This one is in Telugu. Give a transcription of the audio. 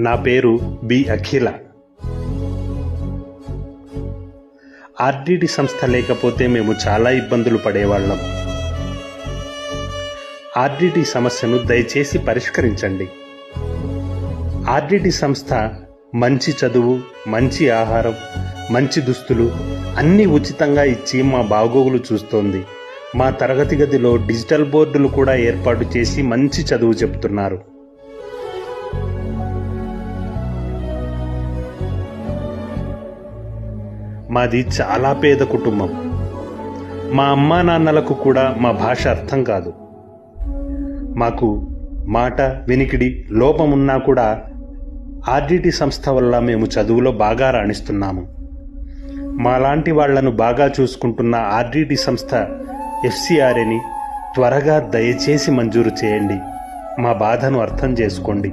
నా పేరు బి అఖిల. ఆర్డిటి సంస్థ లేకపోతే మేము చాలా ఇబ్బందులు పడేవాళ్ళం. ఆర్డిటి సమస్యను దయచేసి పరిష్కరించండి. ఆర్డిటి సంస్థ మంచి చదువు మంచి ఆహారం మంచి దుస్తులు అన్నీ ఉచితంగా ఇచ్చి మా బాగోగులు చూస్తోంది. మా తరగతి గదిలో డిజిటల్ బోర్డులు కూడా ఏర్పాటు చేసి మంచి చదువు చెప్తున్నారు. మాది చాలా పేద కుటుంబం. మా అమ్మా నాన్నలకు కూడా మా భాష అర్థం కాదు. మాకు మాట వినికిడి లోపమున్నా కూడా ఆర్డిటి సంస్థ వల్ల మేము చదువులో బాగా రాణిస్తున్నాము. మాలాంటి వాళ్ళను బాగా చూసుకుంటున్న ఆర్డిటి సంస్థ ఎఫ్సిఆర్ఏని త్వరగా దయచేసి మంజూరు చేయండి. మా బాధను అర్థం చేసుకోండి.